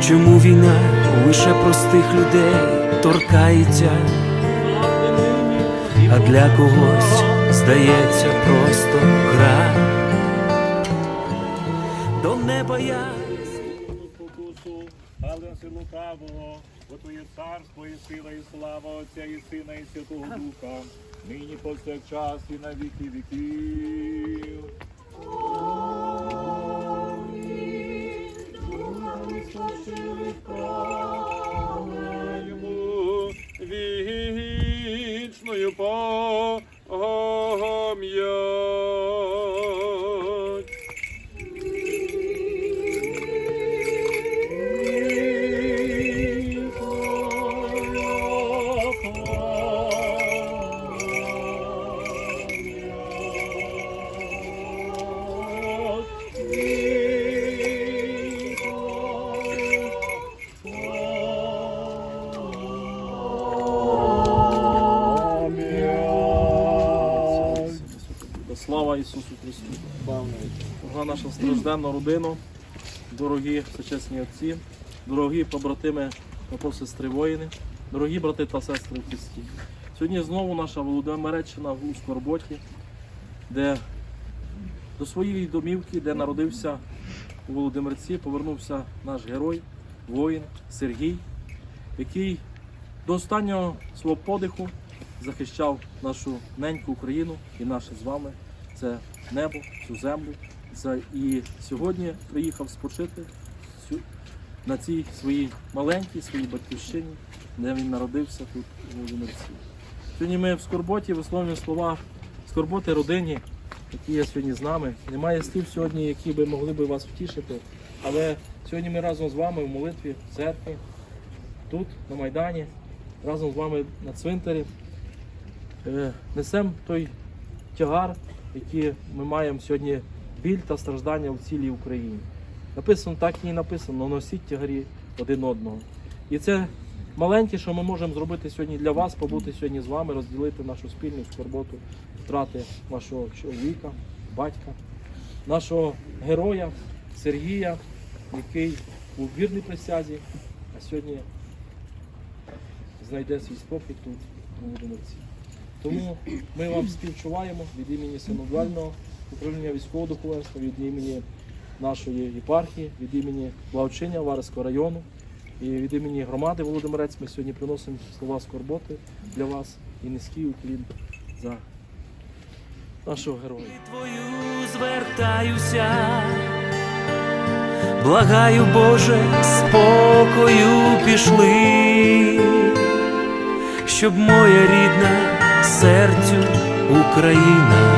Чому війна лише простих людей торкається, а для когось здається просто гра. До неба я спокусу, але си лукавого, бо Твоє царство і сила, і слава Отця і Сина, і Святого Духа, нині повсякчас і на віки віків. Дорога наша стражденна родина, дорогі сучасні отці, дорогі побратими та посестри воїни, дорогі брати та сестри в Христі. Сьогодні знову наша Володимиреччина в Скорботі, де до своєї домівки, де народився у Володимирці, повернувся наш герой, воїн Сергій, який до останнього свого подиху захищав нашу неньку Україну і наше з вами це небо, цю землю. І сьогодні приїхав спочити на цій своїй маленькій своїй батьківщині, де він народився тут у Володимирці. Сьогодні ми в скорботі висловлюємо слова скорботи родині, які є сьогодні з нами. Немає слів сьогодні, які би могли би вас втішити. Але сьогодні ми разом з вами в молитві, в церкві, тут, на Майдані, разом з вами на цвинтарі е, несемо той тягар, який ми маємо сьогодні біль та страждання в цілій Україні. Написано так і написано, носіть тягарі один одного. І це маленьке, що ми можемо зробити сьогодні для вас, побути сьогодні з вами, розділити нашу спільну скорботу, втрати вашого чоловіка, батька, нашого героя Сергія, який був вірний присязі, а сьогодні знайде свій спокій тут, у Володимирці. Тому ми вам співчуваємо від імені синодального управління військового духовенства, від імені нашої єпархії, від імені благочиння Варського району і від імені громади Володимирець ми сьогодні приносимо слова скорботи для вас і низький уклін за нашого героя. твою звертаюся, благаю, Боже, спокою пішли, щоб моя рідна серцю Україна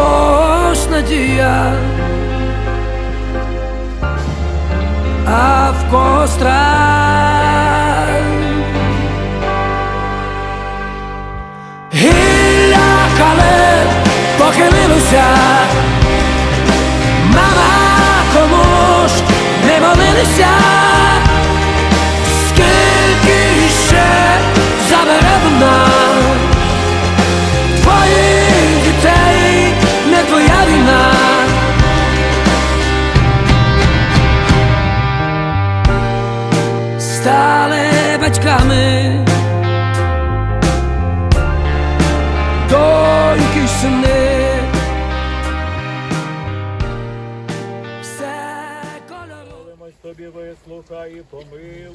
когось надія, а в когось страх. Гілля хале похилилося, мама кому ж не молилися, вислухай і помилуй.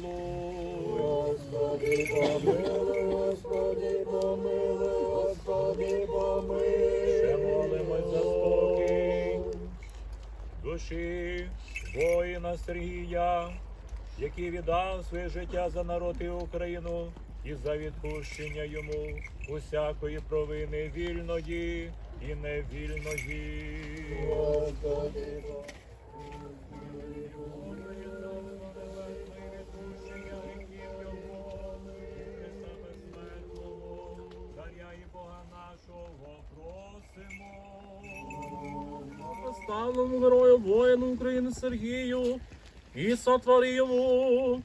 Господи, помилуй, Господи, помилуй, Господи, помилуй. Ще молимось за спокій душі воїна Сергія, який віддав своє життя за народ і Україну і за відпущення йому усякої провини вільної і невільної. Славному герою воїну України Сергію і сотвори йому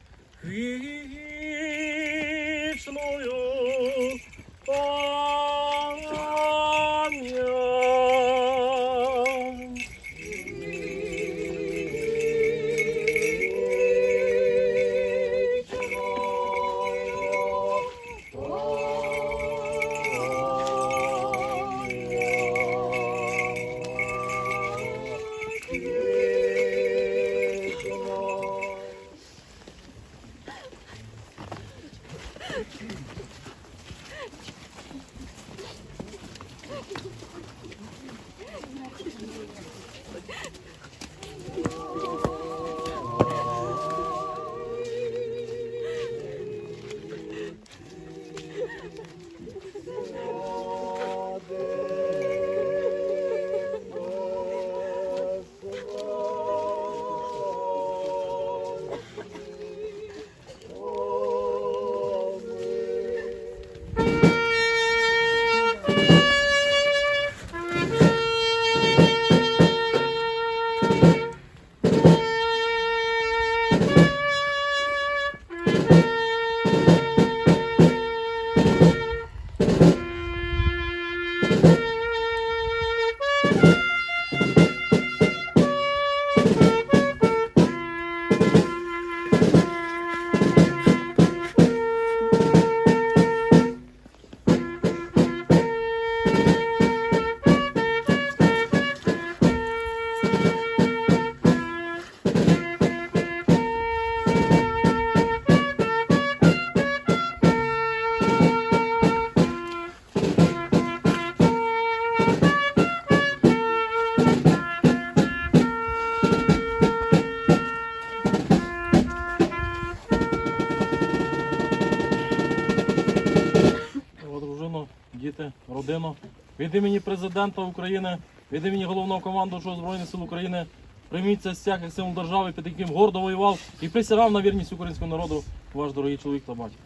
діти, родину. Від імені президента України, від імені головного командувача Збройних сил України прийміть це стяг як символ держави, під яким гордо воював і присягав на вірність українському народу ваш дорогий чоловік та батько.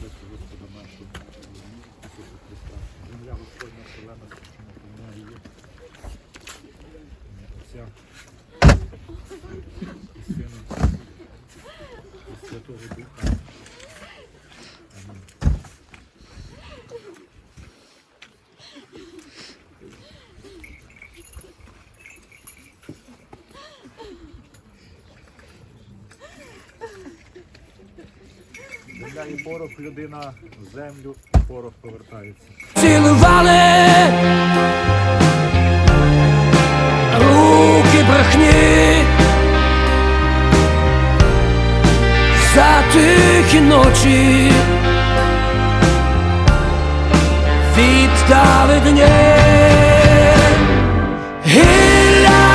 честь Господа нашого Ісуса Христа. Земля Господня шалена, скучена, повна її. Отця і порох, людина в землю, порох повертається. цілували. Руки брехні. За тихі ночі. Віддали дні. Гілля